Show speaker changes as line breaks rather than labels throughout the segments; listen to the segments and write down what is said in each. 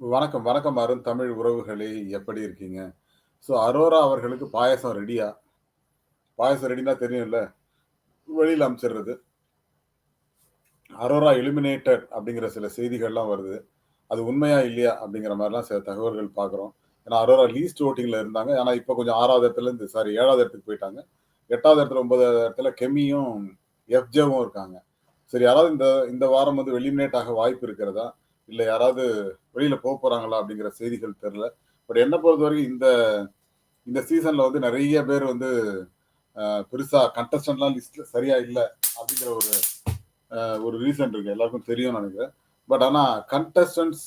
வணக்கம், வணக்கம் அருண் தமிழ் உறவுகளே! எப்படி இருக்கீங்க? ஸோ அரோரா அவர்களுக்கு பாயசம் ரெடியா? பாயசம் ரெடினா தெரியும்ல. வெளியில் அமைச்சிடுறது அரோரா எலிமினேட்டட் அப்படிங்கிற சில செய்திகள்லாம் வருது. அது உண்மையா? இல்லையா? அப்படிங்கிற மாதிரிலாம் சில தகவல்கள் பார்க்குறோம். ஏன்னா அரோரா லீஸ்ட் ஓட்டிங்கில் இருந்தாங்க. ஆனால் இப்போ கொஞ்சம் ஆறாவது இடத்துல இருந்து சாரி ஏழாவது இடத்துக்கு போயிட்டாங்க. எட்டாவது இடத்துல ஒன்பதாவது இடத்துல கெம்மியும், எஃப்ஜேவும் இருக்காங்க. சரி யாராவது இந்த இந்த வாரம் வந்து எலிமினேட் ஆக வாய்ப்பு இருக்கிறதா? இல்லை யாராவது வெளியில போக போறாங்களா? அப்படிங்கிற செய்திகள் தெரியல. பட் என்ன பொறுத்தவரைக்கும் இந்த இந்த சீசன்ல வந்து நிறைய பேர் வந்து பெருசாக பெருசா கண்டஸ்டன்ட்லாம் லிஸ்ட்ல சரியா இல்லை அப்படிங்கிற ஒரு ஒரு ரீசன் இருக்கு. எல்லாருக்கும் தெரியும்னு நினைக்கிறேன் பட் ஆனா கண்டஸ்டன்ட்ஸ்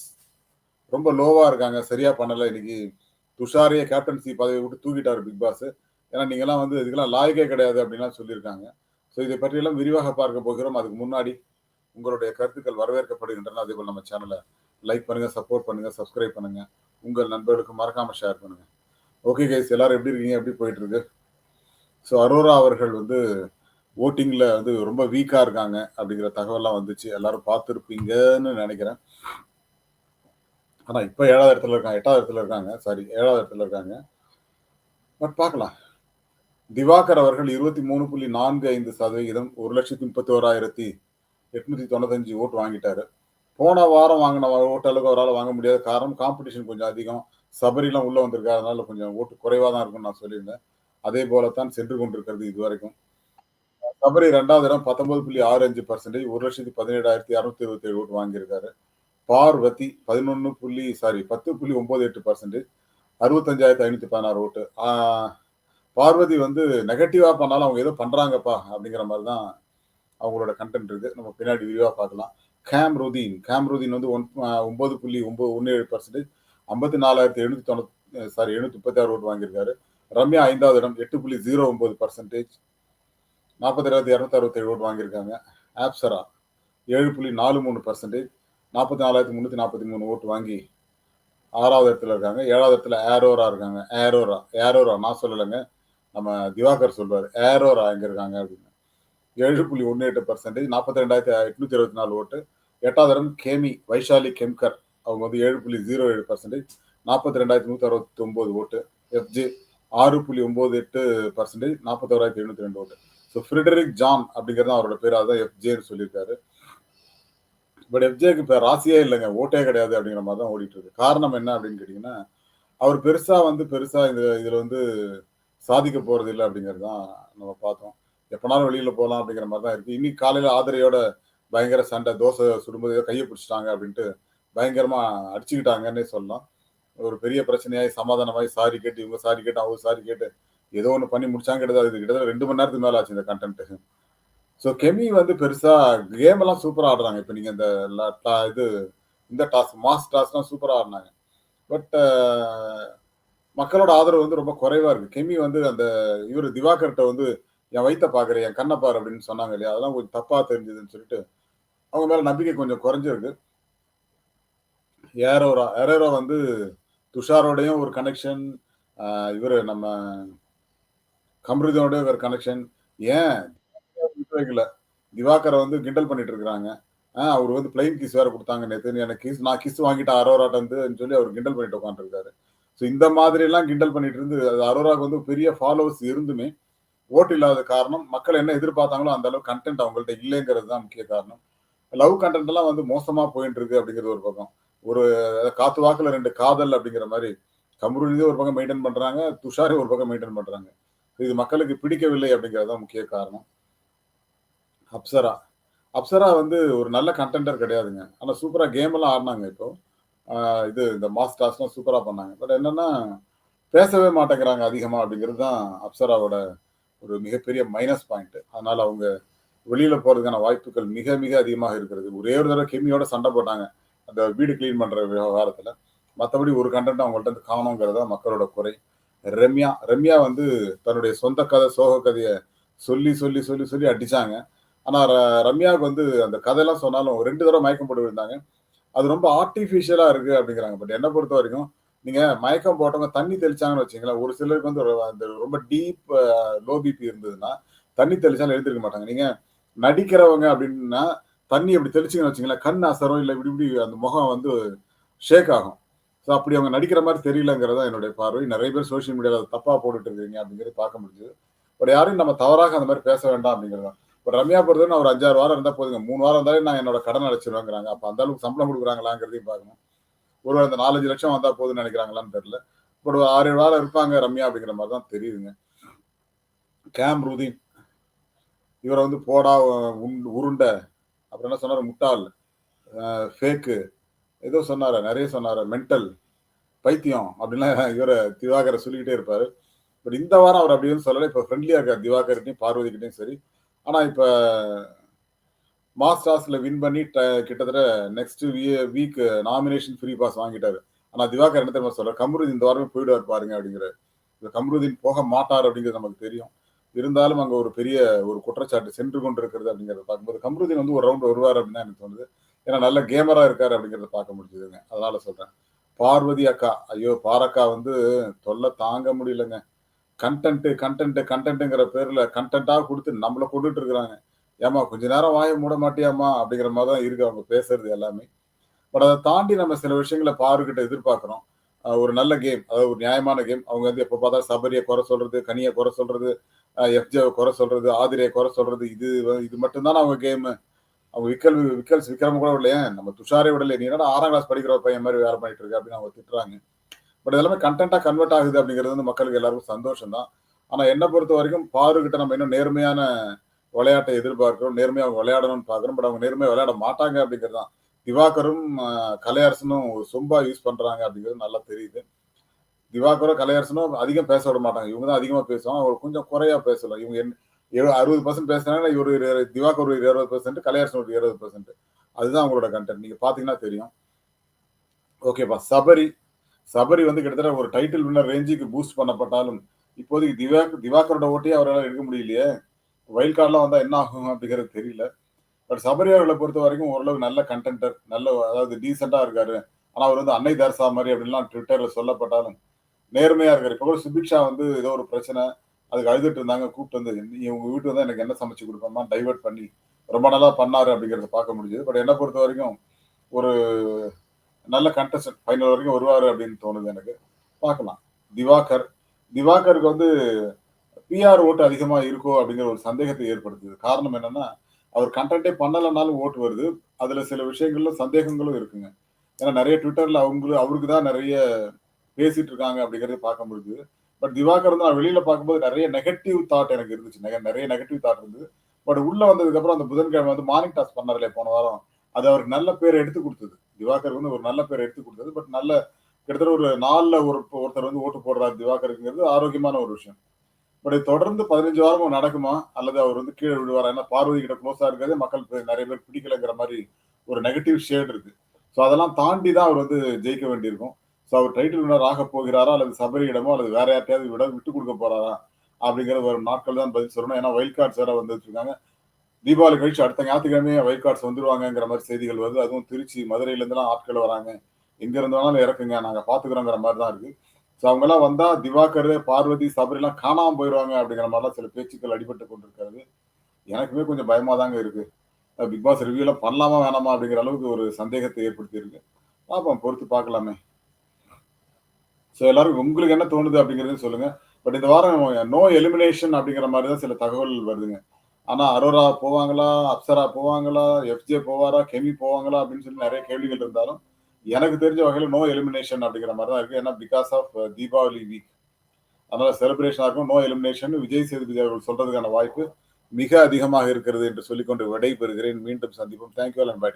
ரொம்ப லோவா இருக்காங்க. சரியா பண்ணல. இன்னைக்கு துஷாரையே கேப்டன்சி பதவி விட்டு தூக்கிட்டாரு பிக் பாஸ். ஏன்னா நீங்களாம் வந்து இதுக்கெல்லாம் லாயக்கே கிடையாது அப்படின்லாம் சொல்லியிருக்காங்க. ஸோ இதை பற்றியெல்லாம் விரிவாக பார்க்க போகிறோம். அதுக்கு முன்னாடி உங்களுடைய கருத்துக்கள் வரவேற்கப்படுகின்றன. அதேபோல நம்ம சேனலை லைக் பண்ணுங்க, சப்போர்ட் பண்ணுங்க, சப்ஸ்கிரைப் பண்ணுங்க. உங்கள் நண்பர்களுக்கு மறக்காம ஷேர் பண்ணுங்க. ஓகே கைஸ் எல்லாரும் எப்படி இருக்கீங்க? எப்படி போயிட்டு இருக்கு? ஸோ அரோரா அவர்கள் வந்து ஓட்டிங்கில் வந்து ரொம்ப வீக்காக இருக்காங்க அப்படிங்கிற தகவல்லாம் வந்துச்சு. எல்லாரும் பார்த்துருப்பீங்கன்னு நினைக்கிறேன் ஆனால் இப்போ ஏழாவது இடத்துல இருக்காங்க. எட்டாவது இடத்துல இருக்காங்க. சாரி ஏழாவது இடத்துல இருக்காங்க. பட் பார்க்கலாம். திவாகர் அவர்கள் இருபத்தி மூணு புள்ளி நான்கு ஐந்து சதவீகிதம் ஒரு லட்சத்து முப்பத்தி ஓராயிரத்தி எட்நூத்தி தொண்ணூத்தஞ்சு ஓட்டு வாங்கிட்டாரு. போன வாரம் வாங்கின ஓட்டளவுக்கு அவரால் வாங்க முடியாது காரணம் காம்படிஷன் கொஞ்சம் அதிகம். சபரிலாம் உள்ள வந்திருக்காரு அதனால கொஞ்சம் ஓட்டு குறைவாக தான் இருக்கும்னு நான் சொல்லியிருந்தேன். அதே போல தான் சென்று கொண்டிருக்கிறது இது வரைக்கும். சபரி ரெண்டாவது இடம் பத்தொன்பது புள்ளி ஆறு அஞ்சு பர்சன்டேஜ் ஒரு லட்சத்தி பதினேழாயிரத்தி அறுநூத்தி இருபத்தி ஏழு ஓட்டு வாங்கியிருக்காரு. பார்வதி பதினொன்று புள்ளி சாரி பத்து புள்ளி ஒன்பது எட்டு பர்சன்டேஜ் அறுபத்தஞ்சாயிரத்தி ஐநூற்றி பதினாறு ஓட்டு. பார்வதி வந்து நெகட்டிவாக பண்ணாலும் அவங்க ஏதோ பண்ணுறாங்கப்பா அப்படிங்கிற மாதிரி தான் அவங்களோட கண்டென்ட் இருக்குது நம்ம பின்னாடி விரிவாக பார்க்கலாம். கேம்ருதீன் கேம்ருதீன் வந்து ஒன் ஒம்பது புள்ளி ஒம்பது ஒன்று ஏழு பர்சன்டேஜ் ஐம்பத்தி நாலாயிரத்தி எழுநூத்தி தொண்ணூத்தி சாரி எழுநூத்தி முப்பத்தி ஆறு ஓட்டு வாங்கியிருக்காரு. ரம்யா ஐந்தாவது இடம் எட்டு புள்ளி ஜீரோ ஒம்பது பர்சன்டேஜ் நாற்பத்தி ரெண்டாயிரத்தி இரநூத்தி அறுபத்தேழு ஓட்டு வாங்கியிருக்காங்க. ஆப்சரா ஏழு புள்ளி நாலு மூணு பர்சன்டேஜ் நாற்பத்தி நாலாயிரத்தி முந்நூற்றி நாற்பத்தி மூணு ஓட்டு வாங்கி ஆறாவது இடத்துல இருக்காங்க. ஏழாவது இடத்துல ஏரோரா இருக்காங்க. ஏரோரா ஏரோரா நான் சொல்லலைங்க. நம்ம திவாகர் சொல்வார். ஏரோரா எங்கே இருக்காங்க அப்படின்னு. ஏழு புள்ளி ஒன்று எட்டு பர்சன்டேஜ் நாற்பத்தி ரெண்டாயிரத்தி எட்நூத்தி இருபத்தி நாலு ஓட்டு. எட்டாவது இடம் கேமி வைஷாலி கெம்கர். அவங்க வந்து ஏழு புள்ளி ஜீரோ ஏழு பர்சன்டேஜ் நாற்பத்தி ரெண்டாயிரத்தி நூற்றி அறுபத்தி ஒம்பது ஓட்டு. எஃப்ஜி ஆறு புள்ளி ஒம்பது எட்டு பர்சன்டேஜ் நாற்பத்தோராயிரத்தி எழுநூத்தி ரெண்டு ஓட்டு. ஸோ ஃப்ரிடரிக் ஜான் அப்படிங்கிறது அவரோட பேர். அதுதான் எஃப்ஜேன்னு சொல்லியிருக்காரு. பட் எஃப்ஜேக்கு இப்போ ராசியே இல்லைங்க. ஓட்டே கிடையாது அப்படிங்கிற மாதிரி தான் ஓடிட்டு இருக்கு காரணம் என்ன அப்படின்னு கேட்டிங்கன்னா அவர் பெருசாக வந்து பெருசாக இந்த இதில் வந்து சாதிக்க போகிறது இல்லை அப்படிங்கிறது தான் நம்ம பார்த்தோம். எப்பனாலும் வெளியில போகலாம் அப்படிங்கிற மாதிரி தான் இருக்கு. இன்னைக்கு காலையில ஆதரையோட பயங்கர சண்டை. தோசை சுடும்போது ஏதோ கைய அப்படின்ட்டு பயங்கரமா அடிச்சுக்கிட்டாங்கன்னே சொல்லலாம். ஒரு பெரிய பிரச்சனையாகி சமாதானமாகி சாரி கேட்டு இவங்க சாரி கேட்டு அவங்க சாரி கேட்டு ஏதோ ஒன்று பண்ணி முடிச்சாங்க கிட்டத்தட்ட இது கிட்டத்தட்ட ரெண்டு மணி நேரத்துக்கு மேலே ஆச்சு இந்த கன்டென்ட். ஸோ கெமி வந்து பெருசா கேம் எல்லாம் சூப்பராக ஆடுறாங்க. இப்போ நீங்கள் இந்த ல டா இது இந்த டாஸ்க் மாஸ் டாஸ்லாம் சூப்பராக ஆடினாங்க பட் மக்களோட ஆதரவு வந்து ரொம்ப குறைவா இருக்கு. கெமி வந்து அந்த இவரு திவாகர்கிட்ட வந்து என் வயிற்ற பார்க்குறேன் என் கண்ணப்பார் பாரு அப்படின்னு சொன்னாங்க இல்லையா? அதெல்லாம் கொஞ்சம் தப்பாக தெரிஞ்சதுன்னு சொல்லிட்டு அவங்க மேலே நம்பிக்கை கொஞ்சம் குறைஞ்சிருக்கு. ஏரோரா ஏரோரா வந்து துஷாரோடையும் ஒரு கனெக்ஷன். இவர் நம்ம கம்ருதீனோடயும் ஒரு கனெக்ஷன். ஏன் இல்லை வைக்கல. வந்து கிண்டல் பண்ணிட்டு இருக்கிறாங்க. ஆ வந்து பிளைன் கிஸ் வேற கொடுத்தாங்க நேற்று எனக்கு கிஸ் நான் கிஸ் வாங்கிட்டேன் அரோராட்டேருந்துன்னு சொல்லி அவர் கிண்டல் பண்ணிட்டு உட்காந்துருக்காரு ஸோ இந்த மாதிரிலாம் கிண்டல் பண்ணிட்டு இருந்து அது அரோராவுக்கு வந்து பெரிய ஃபாலோவர்ஸ் இருந்துமே ஓட்டு இல்லாத காரணம் மக்கள் என்ன எதிர்பார்த்தாங்களோ அந்த அளவுக்கு கண்டென்ட் அவங்கள்ட்ட இல்லைங்கிறது தான் முக்கிய காரணம். லவ் கண்டென்ட் எல்லாம் வந்து மோசமா போயிட்டு இருக்கு அப்படிங்கிறது ஒரு பக்கம். ஒரு காத்து வாக்குல ரெண்டு காதல் அப்படிங்கிற மாதிரி கமருதீன் ஒரு பக்கம் மெயின்டெயின் பண்றாங்க. துஷாரே ஒரு பக்கம் மெயின்டைன் பண்றாங்க. இது மக்களுக்கு பிடிக்கவில்லை அப்படிங்கிறது தான் முக்கிய காரணம். அப்சரா அப்சரா வந்து ஒரு நல்ல கண்டென்டர் கிடையாதுங்க. ஆனால் சூப்பராக கேம் எல்லாம் ஆடினாங்க இப்போ. இது இந்த மாஸ் டாஸ்லாம் சூப்பராக பண்ணாங்க. பட் என்னன்னா பேசவே மாட்டேங்கிறாங்க அதிகமாக அப்படிங்கிறது தான் அப்சராவோட ஒரு மிகப்பெரிய மைனஸ் பாயிண்ட். அதனால அவங்க வெளியில போறதுக்கான வாய்ப்புகள் மிக மிக அதிகமாக இருக்கிறது. ஒரே ஒரு தடவை கெமியோட சண்டை போட்டாங்க. அந்த வீடு கிளீன் பண்ற விவகாரத்துல. மற்றபடி ஒரு கண்டென்ட் அவங்கள்ட்ட இருந்து காணோங்கிறது தான் மக்களோட குறை. ரம்யா ரம்யா வந்து தன்னுடைய சொந்த கதை, சோக கதையை சொல்லி சொல்லி சொல்லி சொல்லி அடிச்சாங்க. ஆனால் ர ரம்யாவுக்கு வந்து அந்த கதையெல்லாம் சொன்னாலும் ரெண்டு தடவை மயக்கம் போட்டு விழுந்தாங்க. அது ரொம்ப ஆர்டிஃபிஷியலாக இருக்குது அப்படிங்கிறாங்க. பட் என்னை பொறுத்த வரைக்கும் நீங்க மயக்கம் போட்டவங்க தண்ணி தெளிச்சாங்கன்னு வச்சுங்களேன் ஒரு சிலருக்கு வந்து அந்த ரொம்ப டீப் லோ பிபி இருந்ததுன்னா, தண்ணி தெளிச்சாலும் எழுந்திருக்க மாட்டாங்க. நீங்க நடிக்கிறவங்க அப்படின்னா, தண்ணி அப்படி தெளிச்சிங்கன்னு வச்சுங்களேன் கண் அசரம் இல்லை இப்படி இப்படி அந்த முகம் வந்து ஷேக் ஆகும். ஸோ அப்படி அவங்க நடிக்கிற மாதிரி தெரியலங்கிறது தான் என்னுடைய பார்வை. நிறைய பேர் சோசியல் மீடியாவில் தப்பாக தப்பா போட்டுட்டு இருக்கீங்க அப்படிங்கிறது பார்க்க முடிஞ்சது. பட் யாரையும் நம்ம தவறாக அந்த மாதிரி பேச வேண்டாம் அப்படிங்கிறது இப்போ ரம்யா பொறுத்தவரை ஒரு 5, 6 வாரம் இருந்தால் போதுங்க. மூணு வாரம் இருந்தாலே நான் என்னோட கடன் அடைச்சிருவேங்கிறாங்க அப்போ அந்த அளவுக்கு சம்பளம் கொடுக்குறாங்களாங்கிறதையும் பார்க்கணும். ஒரு அந்த 4, 5 லட்சம் வந்தா போதும்னு நினைக்கிறாங்களான்னு தெரியல. பட் ஒரு 6, 7 வாரம் இருப்பாங்க ரம்யா அப்படிங்கிற மாதிரி தான் தெரியுதுங்க. கேம் ருதீன் இவரை வந்து போடா உண் உருண்டை அப்புறம் என்ன சொன்னார் முட்டாள். ஃபேக்கு. ஏதோ சொன்னார் நிறைய சொன்னார் மென்டல். பைத்தியம் அப்படின்லாம் இவரை திவாகரை சொல்லிக்கிட்டே இருப்பார் பட் இந்த வாரம் அவர் அப்படின்னு சொல்லலை இப்போ ஃப்ரெண்ட்லியாக இருக்கார் திவாகர்கிட்டையும் பார்வதிக்கிட்டையும் சரி. ஆனால் இப்போ மாஸ் வின் பண்ணி ட கிட்டத்தட்ட நெக்ஸ்ட் வீ வீக் நாமினேஷன் ஃப்ரீ பாஸ் வாங்கிட்டாரு. ஆனா திவாகர் என்ன தெரியுமா சொல்ற கமருதீன் இந்த வாரமே போயிடுவார் பாருங்க அப்படிங்கிற இந்த கமருதீன் போக மாட்டார் அப்படிங்கிறது நமக்கு தெரியும். இருந்தாலும் அங்க ஒரு பெரிய ஒரு குற்றச்சாட்டு சென்று கொண்டிருக்கிறது அப்படிங்கிறத பார்க்கும்போது, கமருதீன் வந்து ஒரு ரவுண்ட் வருவார் அப்படின்னு எனக்கு தோணுது. ஏன்னா நல்ல கேமரா இருக்காரு அப்படிங்கிறத பார்க்க முடிஞ்சதுங்க. அதனால சொல்றேன். பார்வதி அக்கா. ஐயோ! பாரக்கா வந்து தொல்லை தாங்க முடியலங்க. கண்டென்ட் கண்டென்ட் கண்டென்ட்டுங்கிற பேர்ல கன்டென்ட்டா கொடுத்து நம்மளை கொண்டுட்டு இருக்கிறாங்க. ஏம்மா கொஞ்ச நேரம் வாய மூட மாட்டியாம்மா? அப்படிங்கிற மாதிரி தான் இருக்கு அவங்க பேசுறது எல்லாமே. பட் அதை தாண்டி நம்ம சில விஷயங்கள பாருகிட்ட எதிர்பார்க்கிறோம். ஒரு நல்ல கேம். அதாவது ஒரு நியாயமான கேம். அவங்க வந்து எப்போ பார்த்தாலும் சபரியை குறை சொல்றது, கனியை குறை சொல்றது, அ குறை சொல்றது, ஆதிரியை குறை சொல்றது. இது இது மட்டும்தான் அவங்க கேமு? அவங்க விக்கல் விக்கல்ஸ் விக்ரம் கூட விடலையே. நம்ம துஷாரே விடலையே. நீ என்னடா ஆறாம் கிளாஸ் படிக்கிற பையன் மாதிரி வேற பண்ணிட்டு இருக்கு அப்படின்னு அவங்க திட்டுறாங்க. பட் எல்லாமே கன்டென்ட்டா கன்வெர்ட் ஆகுது அப்படிங்கிறது வந்து மக்களுக்கு எல்லாருக்கும் சந்தோஷம் தான். ஆனா என்ன பொறுத்தவரைக்கும் பாருக்கிட்ட நம்ம இன்னும் நேர்மையான விளையாட்டை எதிர்பார்க்கிறோம். நேர்மையாக அவங்க விளையாடணும்னு பார்க்குறோம் பட் அவங்க நேர்மையாக விளையாட மாட்டாங்க அப்படிங்கிறது தான். திவாகரும், கலையரசனும் சொம்பா யூஸ் பண்ணுறாங்க அப்படிங்கிறது நல்லா தெரியுது. திவாகரும், கலையரசனும் அதிகம் பேச விட மாட்டாங்க. இவங்க தான் அதிகமாக பேசுவாங்க. அவங்க கொஞ்சம் குறையா பேசலாம். இவங்க என் அறுபது பர்சன்ட் பேசுனாங்கன்னா, இவரு ஒரு திவாகர் ஒரு 20%, கலையரசன் ஒரு 20%. அதுதான் அவங்களோட கன்டென்ட். நீங்கள் பார்த்தீங்கன்னா தெரியும். ஓகேப்பா. சபரி. சபரி வந்து கிட்டத்தட்ட ஒரு டைட்டில் வின்னர் ரேஞ்சுக்கு பூஸ்ட் பண்ணப்பட்டாலும், இப்போதைக்கு திவாக் திவாகரோட ஓட்டையே அவரால் எடுக்க முடியலையே. வைல்ட் கார்டெலாம் வந்தால் என்ன ஆகும் அப்படிங்கிறது தெரியல. பட் சபரி பொறுத்த வரைக்கும் ஓரளவு நல்ல கன்டென்டர். நல்ல அதாவது டீசெண்டாக இருக்காரு. ஆனால் அவர் வந்து அன்னை தர்சா மாதிரி அப்படின்லாம் ட்விட்டரில் சொல்லப்பட்டாலும், நேர்மையாக இருக்காரு. இப்போ கூட சுபிக்ஷா வந்து ஏதோ ஒரு பிரச்சனை. அதுக்கு அழுதுட்டு இருந்தாங்க. கூப்பிட்டு வந்து நீ உங்கள் வீட்டு வந்து எனக்கு என்ன சமைச்சு கொடுப்போமா டைவர்ட் பண்ணி ரொம்ப நல்லா பண்ணாரு அப்படிங்கிறத பார்க்க முடிஞ்சது. பட் என்னை பொறுத்த வரைக்கும் ஒரு நல்ல கண்டஸ்டன்ட் ஃபைனல் வரைக்கும் வருவார் அப்படின்னு தோணுது எனக்கு. பார்க்கலாம். திவாகர். திவாகருக்கு வந்து பிஆர் ஓட்டு அதிகமா இருக்கோ அப்படிங்கிற ஒரு சந்தேகத்தை ஏற்படுத்துது. காரணம் என்னன்னா, அவர் கன்டென்ட்டே பண்ணலைனாலும் ஓட்டு வருது. அதுல சில விஷயங்கள்ல சந்தேகங்களும் இருக்குங்க. ஏன்னா நிறைய ட்விட்டர்ல அவங்களுக்கு அவருக்கு தான் நிறைய பேசிட்டு இருக்காங்க அப்படிங்கிறத பார்க்க முடியுது. பட் திவாகர் வந்து நான் வெளியில பார்க்கும்போது நிறைய நெகட்டிவ் தாட் எனக்கு இருந்துச்சு. நிறைய நெகட்டிவ் தாட் இருந்தது. பட் உள்ள வந்ததுக்கு அப்புறம் அந்த புதன்கிழமை வந்து மார்னிங் டாஸ் பண்ணாருல்ல போன வாரம். அது அவருக்கு நல்ல பேரை எடுத்து கொடுத்தது திவாகர் வந்து ஒரு நல்ல பேரை எடுத்து கொடுத்தது பட் நல்ல கிட்டத்தட்ட ஒரு 4ல ஒரு ஒருத்தர் வந்து ஓட்டு போடுறாரு திவாகருங்கிறது ஆரோக்கியமான ஒரு விஷயம். பட் தொடர்ந்து 15 வாரமும் நடக்குமா? அல்லது அவர் வந்து கீழே விழுவாரா? ஏன்னா பார்வதி கிட்ட க்ளோஸா இருக்காது மக்கள் நிறைய பேர் பிடிக்கலங்கிற மாதிரி ஒரு நெகட்டிவ் ஷேட் இருக்கு. ஸோ அதெல்லாம் தாண்டி தான் அவர் வந்து ஜெயிக்க வேண்டியிருக்கும். ஸோ அவர் டைட்டில் வினர் ஆகப் போகிறாரா? அல்லது சபரியிடமோ அல்லது வேற யார்ட்டையாவது விட விட்டு கொடுக்க போறாரா? அப்படிங்கிறது வரும் நாட்கள் தான் பதில் சொல்லணும். ஏன்னா வைல்ட் கார்ட்ஸ் வேற வந்து வச்சிருக்காங்க தீபாவளி கழிச்சு அடுத்த ஞாயிற்றுக்கிழமையே வைல்ட் கார்ட்ஸ் வந்துருவாங்கங்கிற மாதிரி செய்திகள் வருது. அதுவும் திருச்சி, மதுரையிலேருந்துலாம் ஆட்கள் வராங்க. எங்க இருந்தாலும் இறக்குங்க. நாங்கள் பார்த்துக்கிறோங்கிற மாதிரி தான் இருக்கு. ஸோ அவங்கலாம் வந்தா திவாகர், பார்வதி, சபரிலாம் காணாம போயிடுவாங்க அப்படிங்கிற மாதிரிலாம் சில பேச்சுக்கள் அடிபட்டு கொண்டிருக்கிறது. எனக்குமே கொஞ்சம் பயமா தாங்க இருக்கு. பிக் பாஸ் ரிவ்யூலாம் பண்ணலாமா? வேணாமா? அப்படிங்கிற அளவுக்கு ஒரு சந்தேகத்தை ஏற்படுத்தியிருக்கு. பார்ப்போம் பொறுத்து பார்க்கலாமே. ஸோ எல்லாரும் உங்களுக்கு என்ன தோணுது அப்படிங்கிறது சொல்லுங்க. பட் இந்த வாரம் நோ எலிமினேஷன் அப்படிங்கிற மாதிரி தான் சில தகவல் வருதுங்க. ஆனா அரோரா போவாங்களா? அப்சரா போவாங்களா? எஃப்ஜே போவாரா? கெமி போவாங்களா? அப்படின்னு சொல்லி நிறைய கேள்விகள் இருந்தாலும், எனக்கு தெரிஞ்ச வகையில் நோ எலிமினேஷன் அப்படிங்கிற மாதிரி தான் இருக்கு. ஏன்னா பிகாஸ் ஆஃப் தீபாவளி வீக். அதனால செலிப்ரேஷனாக இருக்கும். நோ எலிமினேஷன் விஜய் சேதுபதி அவர்கள் சொல்றதுக்கான வாய்ப்பு மிக அதிகமாக இருக்கிறது என்று சொல்லிக்கொண்டு விடை பெறுகிறேன். மீண்டும் சந்திப்போம். Thank you and by